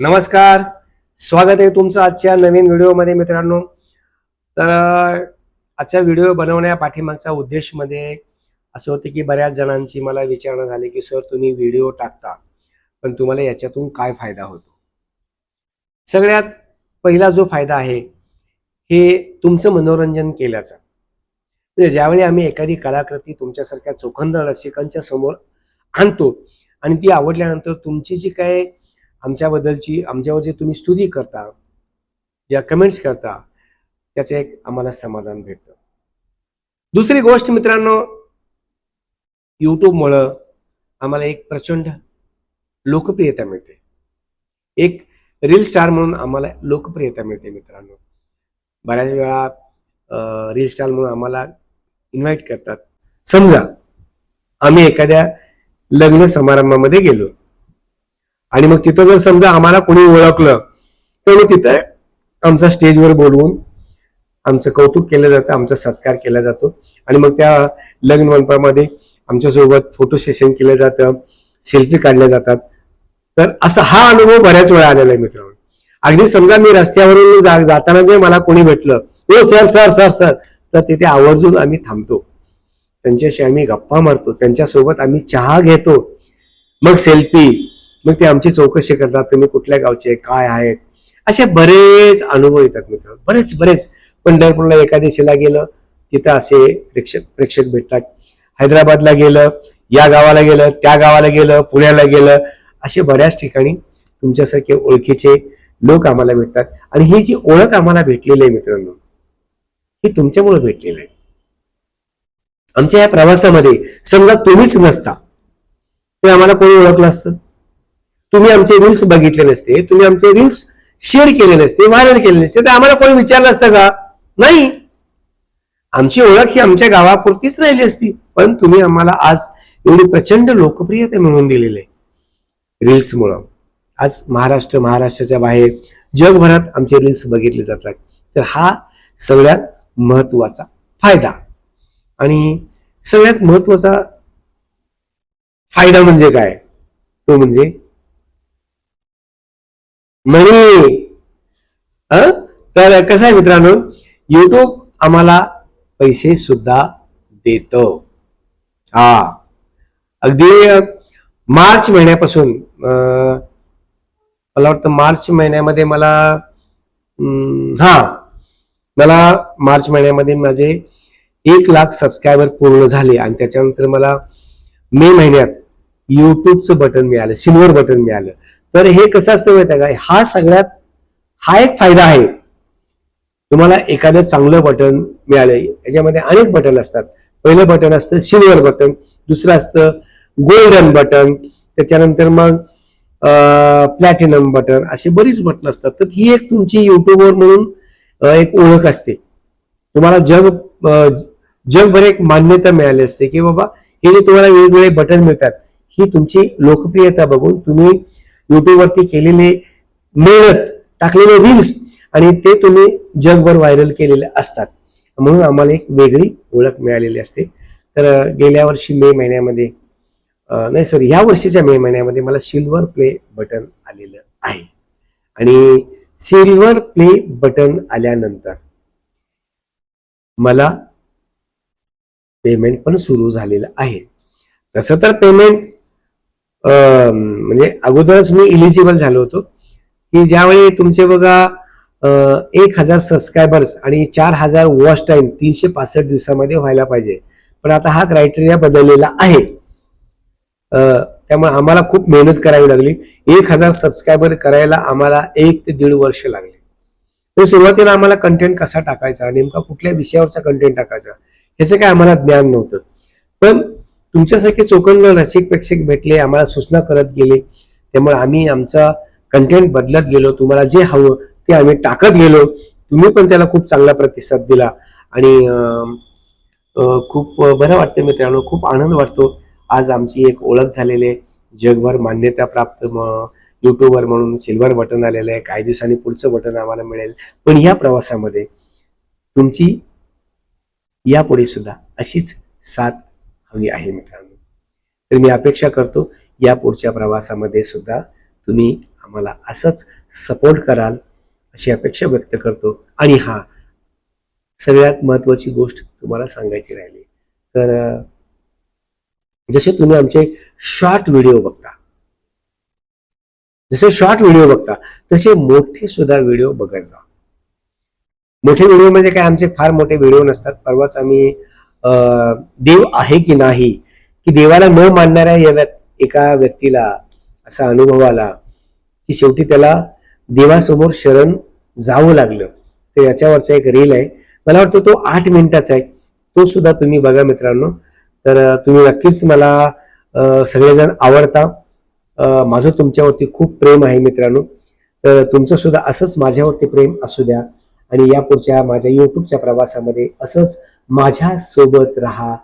नमस्कार. स्वागत आहे तुमचं आजच्या नवीन व्हिडिओमध्ये मित्रांनो. तर आजचा व्हिडिओ बनवण्या पाठीमागचा उद्देशमध्ये असं होतं की बऱ्याच जणांची मला विचारणा झाली की सर तुम्ही व्हिडिओ टाकता पण तुम्हाला याच्यातून काय फायदा होतो? सगळ्यात पहिला जो फायदा आहे हे तुमचं मनोरंजन केल्याचा. म्हणजे ज्यावेळी आम्ही एखादी कलाकृती तुमच्यासारख्या चोखंद रसिकांच्या समोर आणतो आणि ती आवडल्यानंतर तुमची जी काय आमच्याबद्दलची आमच्यावर जे तुम्ही स्तुती करता ज्या कमेंट्स करता त्याचं एक आम्हाला समाधान भेटतं. दुसरी गोष्ट मित्रांनो युट्यूबमुळं आम्हाला एक प्रचंड लोकप्रियता मिळते. एक रील स्टार म्हणून आम्हाला लोकप्रियता मिळते मित्रांनो. बऱ्याच वेळा रील स्टार म्हणून आम्हाला इन्व्हाइट करतात. समजा आम्ही एखाद्या लग्न समारंभामध्ये गेलो. आणि मग तिथं जर समजा आम्हाला कोणी ओळखलं तर मग तिथं आमचा स्टेजवर बोलवून आमचं कौतुक केलं जातं आमचा सत्कार केला जातो. आणि मग त्या लग्न मंडपामध्ये आमच्यासोबत फोटो सेशन केलं जातं सेल्फी काढल्या जातात. तर असा हा अनुभव बऱ्याच वेळा आलेला आहे मित्रांनो. अगदी समजा मी रस्त्यावरून जा- जाताना जे मला कोणी भेटलं हो सर सर सर सर तर तिथे आवर्जून आम्ही थांबतो. त्यांच्याशी आम्ही गप्पा मारतो. त्यांच्यासोबत आम्ही चहा घेतो. मग सेल्फी मग ते आमची चौकशी करतात तुम्ही कुठल्या गावचे काय आहेत? असे बरेच अनुभव येतात मित्र बरेच बरेच. पंढरपूरला एकादशीला गेलं तिथं असे प्रेक्षक प्रेक्षक भेटतात. हैदराबादला गेलं या गावाला गेलं त्या गावाला गेलं पुण्याला गेलं असे बऱ्याच ठिकाणी तुमच्यासारखे ओळखीचे लोक आम्हाला भेटतात. आणि ही जी ओळख आम्हाला भेटलेली आहे मित्रांनो ही तुमच्यामुळे भेटलेली आहे. आमच्या या प्रवासामध्ये समजा तुम्हीच नसता ते आम्हाला कोणी ओळखलं असतं? तुम्ही आमचे रील्स बघितले नसते तुम्ही आमचे रील्स शेअर केले नसते व्हायरल केले नसते तर आम्हाला कोणी विचारलं असतं का? नाही. आमची ओळख ही आमच्या गावापुरतीच राहिली असती पण तुम्ही आम्हाला आज एवढी प्रचंड लोकप्रियता मिळवून दिलेली आहे रील्समुळं आज महाराष्ट्र महाराष्ट्राच्या बाहेर जगभरात आमचे रील्स बघितले जातात. तर हा सगळ्यात महत्त्वाचा फायदा. आणि सगळ्यात महत्त्वाचा फायदा म्हणजे काय? तो म्हणजे मनी तर कसं आहे मित्रांनो? युट्यूब आम्हाला पैसे सुद्धा देत. हा. अगदी मार्च महिन्यापासून मला वाटतं मार्च महिन्यामध्ये मला हा. मला मार्च महिन्यामध्ये माझे एक लाख सबस्क्रायबर पूर्ण झाले आणि त्याच्यानंतर मला मे महिन्यात युट्यूबचं बटन मिळालं सिल्वर बटन मिळालं. तर हे कसं असतं माहिती का? हा सगळ्यात हा एक फायदा आहे. तुम्हाला एखादं चांगलं बटन मिळालं याच्यामध्ये अनेक बटन असतात. पहिलं बटन असतं सिल्वर बटन दुसरं असतं गोल्डन बटन त्याच्यानंतर मग प्लॅटिनम बटन असे बरीच बटन असतात. तर ही एक तुमची युट्यूबवर म्हणून एक ओळख असते. तुम्हाला जग जगभर एक मान्यता मिळाली असते की बाबा हे जे तुम्हाला वेगवेगळे बटन मिळतात ही तुमची लोकप्रियता बघून तुम्ही युट्यूबवरती केलेले मेहनत टाकलेले रील्स आणि ते तुम्ही जगभर व्हायरल केलेले असतात. म्हणून आम्हाला एक वेगळी ओळख मिळालेली असते. तर गेल्या वर्षी मे महिन्यामध्ये नाही सॉरी ह्या वर्षीच्या मे महिन्यामध्ये मला सिल्वर प्ले बटन आलेलं आहे. आणि सिल्वर प्ले बटन आल्यानंतर मला पेमेंट पण सुरू झालेलं आहे. तसं तर पेमेंट म्हणजे अगोदरच मी इलिजिबल झालो होतो. की ज्यावेळी तुमचे बघा एक हजार सबस्क्रायबर्स आणि चार हजार वॉच टाइम तीनशे पासष्ट दिवसामध्ये व्हायला पाहिजे. पण आता हा क्रायटेरिया बदललेला आहे. त्यामुळे आम्हाला खूप मेहनत करावी लागली. एक हजार सबस्क्रायबर करायला आम्हाला एक ते दीड वर्ष लागले. तर सुरुवातीला आम्हाला कंटेंट कसा टाकायचा? नेमका कुठल्या विषयावरचा कंटेंट टाकायचा? ह्याचं काय आम्हाला ज्ञान नव्हतं. पण तुमच्यासारखे चोखंद रसिक प्रेक्षक भेटले आम्हाला सूचना करत गेले. त्यामुळे आम्ही आमचा कंटेंट बदलत गेलो. तुम्हाला जे हवं ते आम्ही टाकत गेलो. तुम्ही पण त्याला खूप चांगला प्रतिसाद दिला. आणि खूप बरं वाटतं मित्रांनो. खूप आनंद वाटतो. आज आमची एक ओळख झालेली आहे. जगभर मान्यता प्राप्त युट्यूबर म्हणून सिल्वर बटन आलेलं आहे. काही दिवसांनी पुढचं बटन आम्हाला मिळेल. पण या प्रवासामध्ये तुमची यापुढे सुद्धा अशीच साथ हवी आहे मित्रांनो. तर मी अपेक्षा करतो या पुढच्या प्रवासामध्ये सुद्धा तुम्ही आम्हाला असंच सपोर्ट कराल अशी अपेक्षा व्यक्त करतो. आणि हा सगळ्यात महत्वाची गोष्ट तुम्हाला सांगायची राहिली. तर जसे तुम्ही आमचे शॉर्ट व्हिडिओ बघता जसे शॉर्ट व्हिडिओ बघता तसे मोठे सुद्धा व्हिडिओ बघत जा. मोठे व्हिडिओ म्हणजे काय? आमचे फार मोठे व्हिडिओ नसतात. परवाच आम्ही देव आहे की नाही की देवाला न मानणाऱ्या या एका व्यक्तीला असा अनुभव आला की शेवटी त्याला देवासमोर शरण जावं लागलं. तर याच्यावरचा एक रील आहे. मला वाटतं तो आठ मिनिटाचा आहे. तो सुद्धा तुम्ही बघा मित्रांनो. तर तुम्ही नक्कीच मला सगळेजण आवडता. माझं तुमच्यावरती खूप प्रेम आहे मित्रांनो. तर तुमचं सुद्धा असंच माझ्यावरती प्रेम असू द्या. आणि यापुढच्या माझ्या युट्यूबच्या प्रवासामध्ये असंच माझ्या सोबत राहा.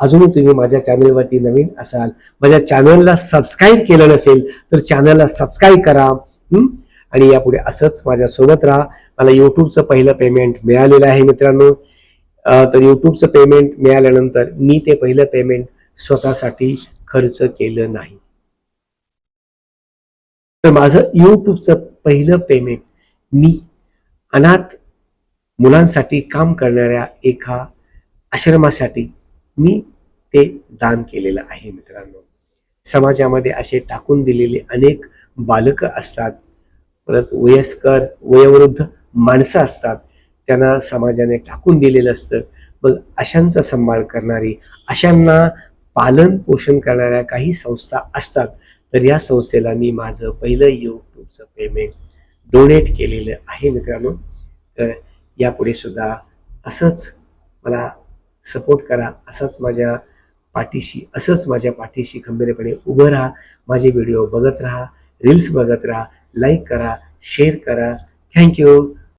अजूनही तुम्ही माझ्या चॅनलवरती नवीन असाल माझ्या चॅनलला सबस्क्राईब केलं नसेल तर चॅनलला सबस्क्राईब करा. आणि यापुढे असंच माझ्या सोबत राहा. मला युट्यूबचं पहिलं पेमेंट मिळालेलं आहे मित्रांनो. तर युट्यूबचं पेमेंट मिळाल्यानंतर मी ते पहिलं पेमेंट स्वतःसाठी खर्च केलं नाही. तर माझं युट्यूबचं पहिलं पेमेंट मी अनाथ मुलांसाठी काम करणाऱ्या एका आश्रमासाठी मी ते दान केलेलं आहे मित्रांनो. समाजामध्ये असे टाकून दिलेले अनेक बालकं असतात. परत वयस्कर वयोवृद्ध माणसं असतात. त्यांना समाजाने टाकून दिलेलं असतं. मग अशांचा सन्मान करणारी अशांना पालन पोषण करणाऱ्या काही संस्था असतात. तर या संस्थेला मी माझं पहिलं यूट्यूबचं पेमेंट डोनेट केलेलं आहे मित्रांनो. तर यापुढे सुद्धा असंच मला सपोर्ट करा असंच माझ्या पाठीशी असंच माझ्या पाठीशी खंबीरपणे उभं राहा माझे व्हिडिओ बघत राहा रील्स बघत राहा लाईक करा शेअर करा. थँक्यू